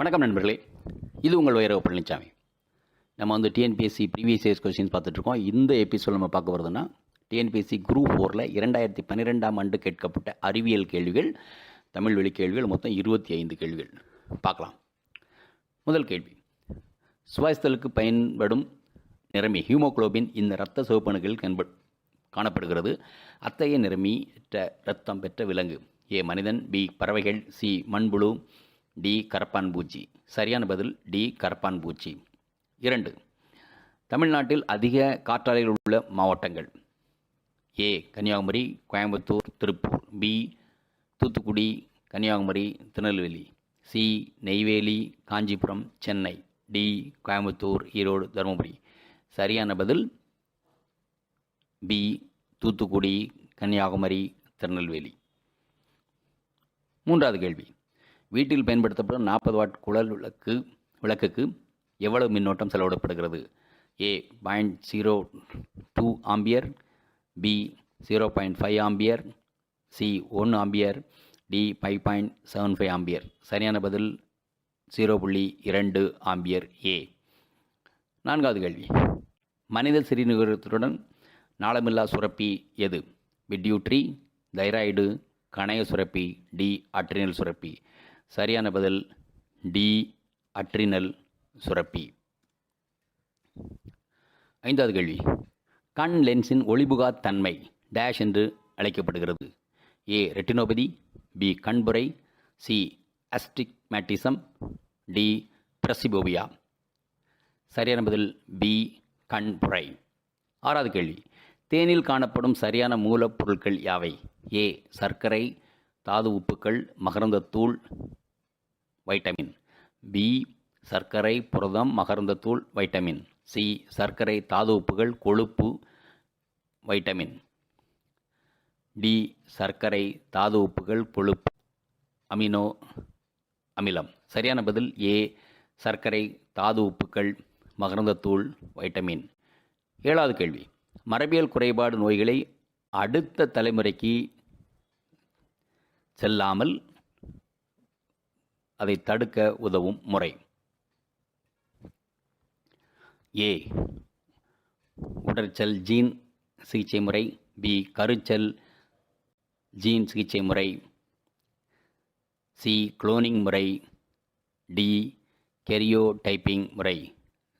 வணக்கம் நண்பர்களே. இது உங்கள் வைரவ பழனிசாமி நம்ம வந்து டிஎன்பிஎஸ்சி ப்ரீவியஸ் இயர்ஸ் கொஸ்டின்ஸ் பார்த்துட்ருக்கோம். இந்த எபிசோட் நம்ம பார்க்க வருதுன்னா டிஎன்பிஎஸ்சி குரூப் ஃபோரில் இரண்டாயிரத்தி பன்னிரெண்டாம் ஆண்டு கேட்கப்பட்ட அறிவியல் கேள்விகள் தமிழ் வழி கேள்விகள் மொத்தம் இருபத்தி ஐந்து கேள்விகள். பார்க்கலாம். முதல் கேள்வி. சுவாசித்தலுக்கு பயன்படும் நிறமி ஹீமோகுளோபின் இந்த இரத்த சிவப்பணுகளில் கண்ப காணப்படுகிறது. அத்தகைய நிறமி இரத்தம் பெற்ற விலங்கு. ஏ மனிதன் பி பறவைகள் சி மண்புழு டி கரப்பான் பூச்சி. சரியான பதில் டி கரப்பான் பூச்சி. இரண்டு தமிழ்நாட்டில் அதிக காற்றாலைகள் உள்ள மாவட்டங்கள். A Kanyakumari Coimbatore Tiruppur. B Thoothukudi Kanyakumari Tirunelveli. C Neyveli Kanchipuram Chennai. D Coimbatore Erode Dharmapuri. சரியான பதில் பி தூத்துக்குடி கன்னியாகுமரி திருநெல்வேலி. மூன்றாவது கேள்வி. வீட்டில் பயன்படுத்தப்படும் நாற்பது வாட் குழல் விளக்கு விளக்குக்கு எவ்வளவு மின்னோட்டம் செலவிடப்படுகிறது? A point zero two ampere B zero point five ampere C one ampere D five point seven five ampere. சரியான பதில் ஜீரோ புள்ளி இரண்டு ஆம்பியர் ஏ நான்காவது கேள்வி. மனித சிறுநீரகத்துடன் நாளமில்லா சுரப்பி எது? பிட்யூட்ரி தைராய்டு கணைய சுரப்பி டி அட்ரினல் சுரப்பி. சரியான பதில் டி அட்ரினல் சுரப்பி. ஐந்தாவது கேள்வி. கண் லென்ஸின் ஒளிபுகா தன்மை டேஷ் என்று அழைக்கப்படுகிறது. ஏ ரெட்டினோபதி பி கண்புரை சி அஸ்டிக்மேட்டிசம் டி பிரசிபோபியா. சரியான பதில் பி கண்புரை. ஆறாவது கேள்வி. தேனில் காணப்படும் சரியான மூலப்பொருட்கள் யாவை? ஏ சர்க்கரை தாது உப்புக்கள் மகரந்தத்தூள் வைட்டமின். பி சர்க்கரை புரதம் மகரந்தத்தூள் வைட்டமின். சி சர்க்கரை தாது உப்புகள் கொழுப்பு வைட்டமின். டி சர்க்கரை தாது உப்புகள் கொழுப்பு அமினோ அமிலம். சரியான பதில் ஏ சர்க்கரை தாது உப்புக்கள் மகரந்தத்தூள் வைட்டமின். ஏழாவது கேள்வி. மரபியல் குறைபாடு நோய்களை அடுத்த தலைமுறைக்கு செல்லாமல் அதை தடுக்க உதவும் முறை. ஏ. உடற்சல் ஜீன் சிகிச்சை முறை. பி. கருச்சல் ஜீன் சிகிச்சை முறை. சி. குளோனிங் முறை. டி. கெரியோ டைப்பிங் முறை.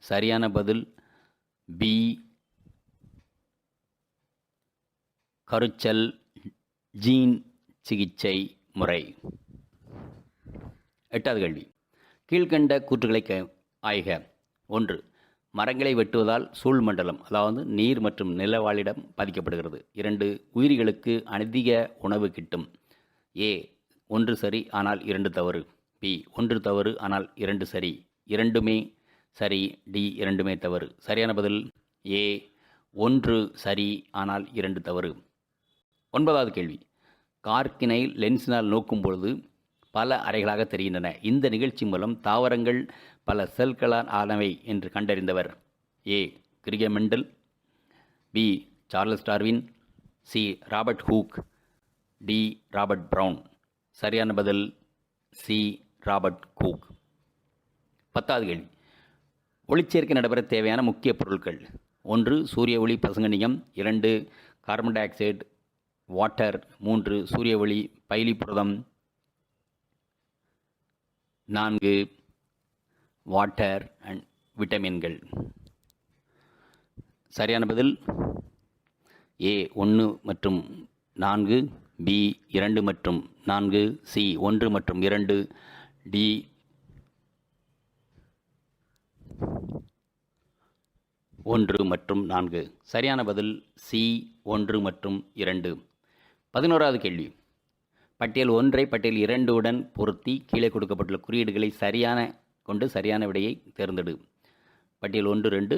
சரியான பதில் பி. கருச்சல் ஜீன் சிகிச்சை முறை. எட்டாவது கேள்வி கீழ்கண்ட கூற்றுகளை க ஆய்க. ஒன்று மரங்களை வெட்டுவதால் சூழ்மண்டலம் அதாவது நீர் மற்றும் நிலவாழிடம் பாதிக்கப்படுகிறது. இரண்டு உயிரிகளுக்கு அதிக உணவு கிட்டும். ஏ ஒன்று சரி ஆனால் இரண்டு தவறு. பி ஒன்று தவறு ஆனால் இரண்டு சரி. இரண்டுமே சரி டி இரண்டுமே தவறு. சரியான பதில்? ஏ ஒன்று சரி ஆனால் இரண்டு தவறு. ஒன்பதாவது கேள்வி. கார்க்கினை லென்ஸினால் நோக்கும் பொழுது பல அறைகளாக தெரிகின்றன. இந்த நிகழ்ச்சி மூலம் தாவரங்கள் பல செல்களால் ஆனவை என்று கண்டறிந்தவர் A. Gregor Mendel B. Charles Darwin C. Robert Hooke D. Robert Brown. சரியான பதில் சி. Robert hook. பத்தாவது கேள்வி. ஒளிச்சேர்க்கை நடைபெற தேவையான முக்கிய பொருட்கள் ஒன்று சூரிய ஒளி பசுங்கனியம் இரண்டு கார்பன் டை ஆக்சைடு வாட்டர். மூன்று சூரிய ஒளி பைலி புரதம் நான்கு வாட்டர் அண்ட் விட்டமின்கள். சரியான பதில்? ஏ ஒன்று மற்றும் நான்கு பி இரண்டு மற்றும் நான்கு சி ஒன்று மற்றும் இரண்டு டி ஒன்று மற்றும் நான்கு. சரியான பதில்? சி ஒன்று மற்றும் இரண்டு. பதினோராவது கேள்வி. பட்டியல் ஒன்றை பட்டியல் இரண்டு உடன் பொருத்தி கீழே கொடுக்கப்பட்டுள்ள குறியீடுகளை சரியான கொண்டு சரியான விடையை தேர்ந்தெடு. பட்டியல் ஒன்று ரெண்டு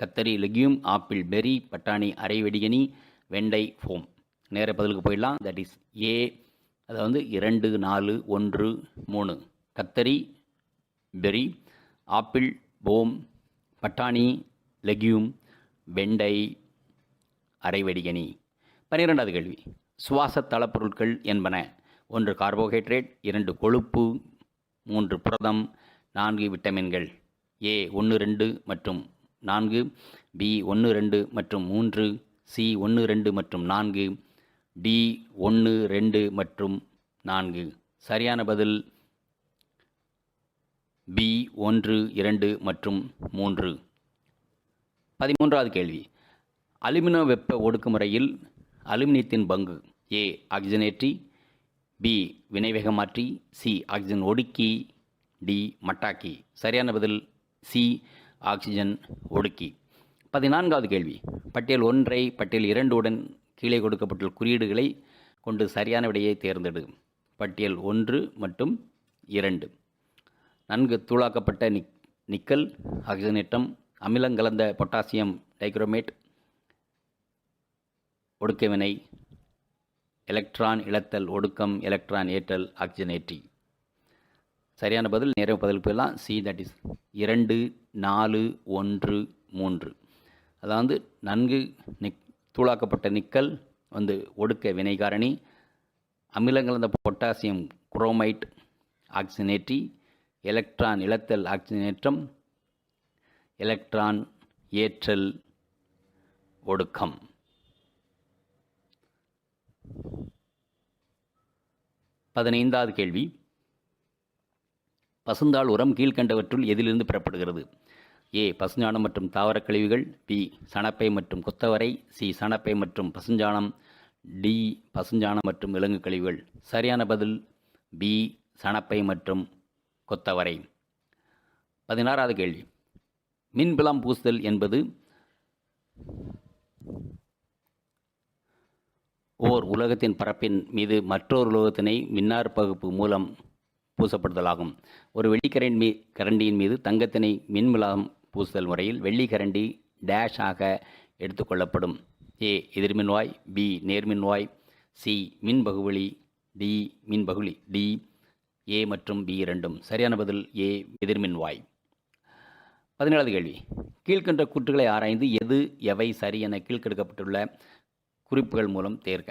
கத்தரி லெக்யூம் ஆப்பிள் பெரி பட்டாணி அரைவெடிகனி வெண்டை ஃபோம். நேர பதிலுக்கு போயிடலாம். தட் இஸ் ஏ அதை வந்து இரண்டு நாலு ஒன்று மூணு. கத்தரி பெரி ஆப்பிள் போம் பட்டாணி லெக்யூம் வெண்டை அரைவெடிகனி பன்னிரெண்டாவது கேள்வி. சுவாச தளப்பொருட்கள் என்பன. ஒன்று கார்போஹைட்ரேட் இரண்டு கொழுப்பு மூன்று புரதம் நான்கு விட்டமின்கள். ஏ ஒன்று ரெண்டு மற்றும் நான்கு பி ஒன்று ரெண்டு மற்றும் மூன்று சி ஒன்று ரெண்டு மற்றும் நான்கு டி ஒன்று ரெண்டு மற்றும் நான்கு. சரியான பதில்? பி ஒன்று இரண்டு மற்றும் மூன்று. பதிமூன்றாவது கேள்வி. அலுமினோ வெப்ப ஒடுக்குமுறையில் அலுமினியத்தின் பங்கு. ஏ ஆக்சிஜனேற்றி பி வினைவேகமாற்றி சி ஆக்சிஜன் ஒடுக்கி டி மட்டாக்கி. சரியான பதில் சி ஆக்சிஜன் ஒடுக்கி. பதினான்காவது கேள்வி. பட்டியல் ஒன்றை பட்டியல் இரண்டுடன் கீழே கொடுக்கப்பட்டுள்ள குறியீடுகளை கொண்டு சரியான விடையை தேர்ந்தெடு. பட்டியல் ஒன்று மற்றும் இரண்டு. நன்கு தூளாக்கப்பட்ட நிக் நிக்கல் ஆக்சிஜனேற்றம் அமிலம் கலந்த பொட்டாசியம் டைக்ரோமேட் ஒடுக்கவினை எலக்ட்ரான் இழத்தல் ஒடுக்கம் எலக்ட்ரான் ஏற்றல் ஆக்சிஜனேற்றி சரியான பதில் நிறைய பதில் போயெல்லாம் சி தட் இஸ் இரண்டு நாலு ஒன்று மூன்று. அதாவது நன்கு நிக் தூளாக்கப்பட்ட நிக்கல் வந்து ஒடுக்க வினைகாரணி அமிலம் கலந்த பொட்டாசியம் குரோமைட் ஆக்சிஜனேற்றி எலக்ட்ரான் இழத்தல் ஆக்சிஜனேற்றம் எலக்ட்ரான் ஏற்றல் ஒடுக்கம். பதினைந்தாவது கேள்வி. பசுந்தாள் உரம் கீழ்கண்டவற்றுள் எதிலிருந்து பெறப்படுகிறது? ஏ. பசுஞ்சாணம் மற்றும் தாவரக் கழிவுகள். பி. சணப்பை மற்றும் கொத்தவரை. சி. சணப்பை மற்றும் பசுஞ்சாணம். டி. பசுஞ்சாணம் மற்றும் விலங்கு கழிவுகள். சரியான பதில். பி. சணப்பை மற்றும் கொத்தவரை. பதினாறாவது கேள்வி. மின்புலம் பூசுதல் என்பது ஓர் உலகத்தின் பரப்பின் மீது மற்றொரு உலகத்தினை மின்னார் பகுப்பு மூலம் பூசப்படுதலாகும். ஒரு வெள்ளிக்கரண் மீ கரண்டியின் மீது தங்கத்தினை மின்முலாம் பூசுதல் முறையில் வெள்ளிக்கரண்டி டேஷ் ஆக எடுத்துக்கொள்ளப்படும். ஏ எதிர்மின்வாய் பி நேர்மின்வாய் சி மின்பகுவலி டி மின்பகுலி டி ஏ மற்றும் பி இரண்டும். சரியான பதில் ஏ எதிர்மின்வாய். பதினேழாவது கேள்வி. கீழ்கண்ட கூற்றுகளை ஆராய்ந்து எது எவை சரி என கீழ்கெடுக்கப்பட்டுள்ள குறிப்புகள் மூலம் தேர்க.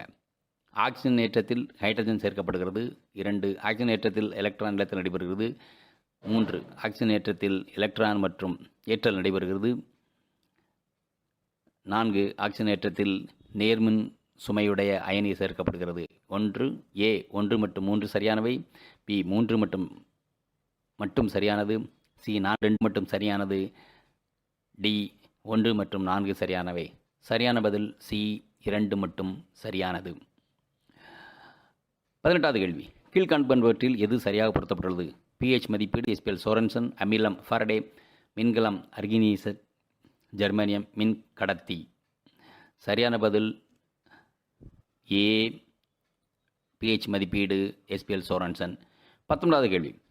ஆக்சிஜன் ஏற்றத்தில் ஹைட்ரஜன் சேர்க்கப்படுகிறது. இரண்டு ஆக்சிஜன் ஏற்றத்தில் எலக்ட்ரான் நிலத்தில் நடைபெறுகிறது. மூன்று ஆக்சிஜன் ஏற்றத்தில் எலக்ட்ரான் மற்றும் ஏற்றல் நடைபெறுகிறது. நான்கு ஆக்சிஜன் ஏற்றத்தில் நேர்மின் சுமையுடைய அயனி சேர்க்கப்படுகிறது. ஒன்று ஏ ஒன்று மற்றும் மூன்று சரியானவை. பி மூன்று மற்றும் மட்டும் சரியானது. சி நான்கு ரெண்டு மட்டும் சரியானது. டி ஒன்று மற்றும் நான்கு சரியானவை. சரியான பதில் சி இரண்டு மட்டும் சரியானது. பதினெட்டாவது கேள்வி. கீழ்காண்பவற்றில் எது சரியாக பொருத்தப்பட்டுள்ளது? பிஹெச் மதிப்பீடு எஸ்பிஎல் சோரன்சன் அமிலம் ஃபரடே மின்கலம் அர்கினீசர் ஜெர்மனியம் மின் கடத்தி. சரியான பதில் ஏ பிஹெச் மதிப்பீடு எஸ்பிஎல் சோரன்சன். பத்தொன்பதாவது கேள்வி.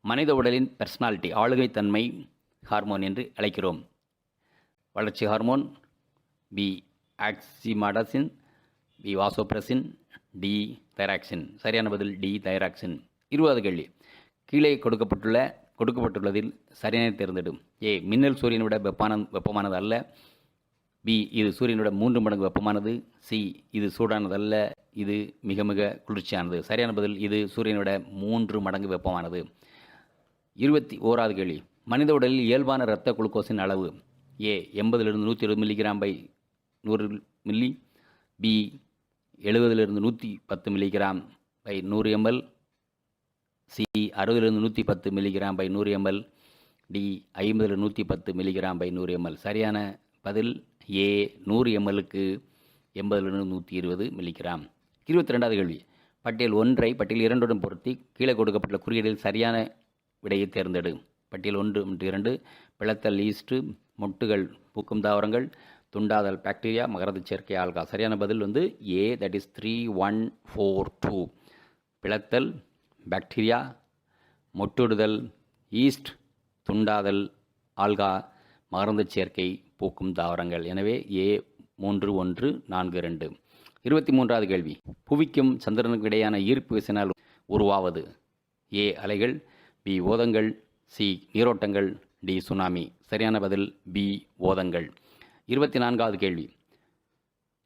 மனித உடலின் பர்சனாலிட்டி ஆளுகைத்தன்மை ஹார்மோன் என்று அழைக்கிறோம். வளர்ச்சி hormone B oxytocin B vasopressin D thyroxine. சரியான பதில் டி தைராக்சின். இருபது கேள்வி. கீழே கொடுக்கப்பட்டுள்ள கொடுக்கப்பட்டுள்ளதில் சரியான தேர்ந்தெடும் ஏ மின்னல் சூரியனை விட வெப்பான வெப்பமானது அல்ல பி இது சூரியனோட மூன்று மடங்கு வெப்பமானது. சி இது சூடானதல்ல. இது மிக மிக குளிர்ச்சியானது. சரியான பதில் இது சூரியனோட மூன்று மடங்கு வெப்பமானது. இருபத்தி ஓராவது கேள்வி. மனித உடலில் இயல்பான இரத்த குளுக்கோஸின் அளவு. ஏ எண்பதிலிருந்து நூற்றி இருபது மில்லிகிராம் பை நூறு மில்லி பி எழுபதிலிருந்து நூற்றி பத்து மில்லிகிராம் பை நூறு எம்எல் சி அறுபதுலேருந்து நூற்றி பத்து மில்லிகிராம் பை நூறு எம்எல் டி ஐம்பதில் நூற்றி பத்து மில்லிகிராம் பை நூறு எம்எல் சரியான பதில் ஏ நூறு எம்எல்லுக்கு எண்பதுலேருந்து நூற்றி இருபது மில்லிகிராம் இருபத்தி ரெண்டாவது கேள்வி. பட்டியல் ஒன்றை பட்டியல் இரண்டுடன் பொருத்தி கீழே கொடுக்கப்பட்ட குறியீடில் சரியான விடையை தேர்ந்தெடு. பட்டியல் ஒன்று மற்றும் இரண்டு பிளத்தல் ஈஸ்ட்டு மொட்டுகள் பூக்கும் தாவரங்கள் துண்டாதல் பாக்டீரியா மகரந்த சேர்க்கை ஆல்கா. சரியான பதில் வந்து A that is three one four two பிளத்தல் bacteria மொட்டுடுதல் ஈஸ்ட் துண்டாதல் ஆல்கா மகரந்த சேர்க்கை பூக்கும் தாவரங்கள். எனவே ஏ மூன்று ஒன்று நான்கு ரெண்டு. இருபத்தி மூன்றாவது கேள்வி. புவிக்கும் சந்திரனுக்கு இடையான ஈர்ப்பு விசையினால் உருவாவது? ஏ அலைகள். பி ஓதங்கள். சி நீரோட்டங்கள். D tsunami. சரியான பதில் பி ஓதங்கள். இருபத்தி நான்காவது கேள்வி.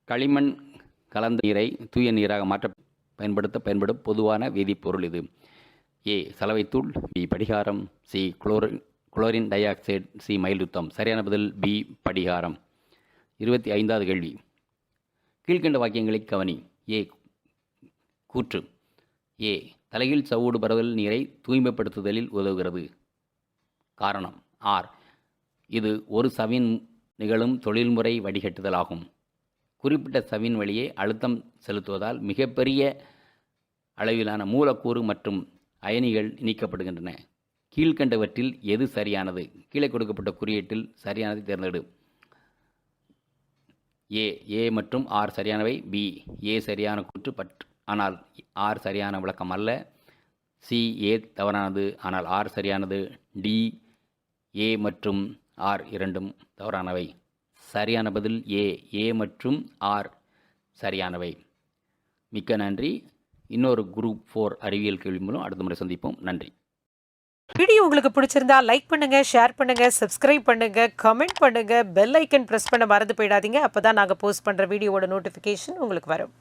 களிமண் கலந்த நீரை தூய நீராக மாற்ற பயன்படுத்த பயன்படும் பொதுவான வேதிப்பொருள் இது. ஏ சலவைத்தூள் B படிகாரம் C chlorine chlorine dioxide C மயிலுத்தம் சரியான பதில் பி படிகாரம். இருபத்தி ஐந்தாவது கேள்வி. கீழ்கண்ட வாக்கியங்களை கவனி. ஏ கூற்று. ஏ தலையில் சவ்வூடு பரவல் நீரை தூய்மைப்படுத்துதலில் உதவுகிறது. காரணம் ஆர். இது ஒரு சவின் நிகழும் தொழில்முறை வடிகட்டுதல் ஆகும் குறிப்பிட்ட சவின் வழியே அழுத்தம் செலுத்துவதால் மிகப்பெரிய அளவிலான மூலக்கூறு மற்றும் அயனிகள் நீக்கப்படுகின்றன. கீழ்கண்டவற்றில் எது சரியானது? கீழே கொடுக்கப்பட்ட குறியீட்டில் சரியானதை தேர்ந்தெடு. ஏ ஏ மற்றும் ஆர் சரியானவை? பி ஏ சரியான கூற்று பட் ஆனால் ஆர் சரியான விளக்கம் அல்ல. சி ஏ தவறானது ஆனால் ஆர் சரியானது. டி ஏ மற்றும் ஆர் இரண்டும் தவறானவை. சரியான பதில் ஏ ஏ மற்றும் ஆர் சரியானவை. மிக்க நன்றி. இன்னொரு குரூப் ஃபோர் அறிவியல் கேள்வி மூலம் அடுத்த முறை சந்திப்போம். நன்றி. வீடியோ உங்களுக்கு பிடிச்சிருந்தா லைக் பண்ணுங்க ஷேர் பண்ணுங்க சப்ஸ்கிரைப் பண்ணுங்க கமெண்ட் பண்ணுங்க பெல் ஐக்கன் ப்ரெஸ் பண்ண மறந்து போயிடாதீங்க. அப்போ தான் நாங்கள் போஸ்ட் பண்ணுற வீடியோவோட நோட்டிஃபிகேஷன் உங்களுக்கு வரும்.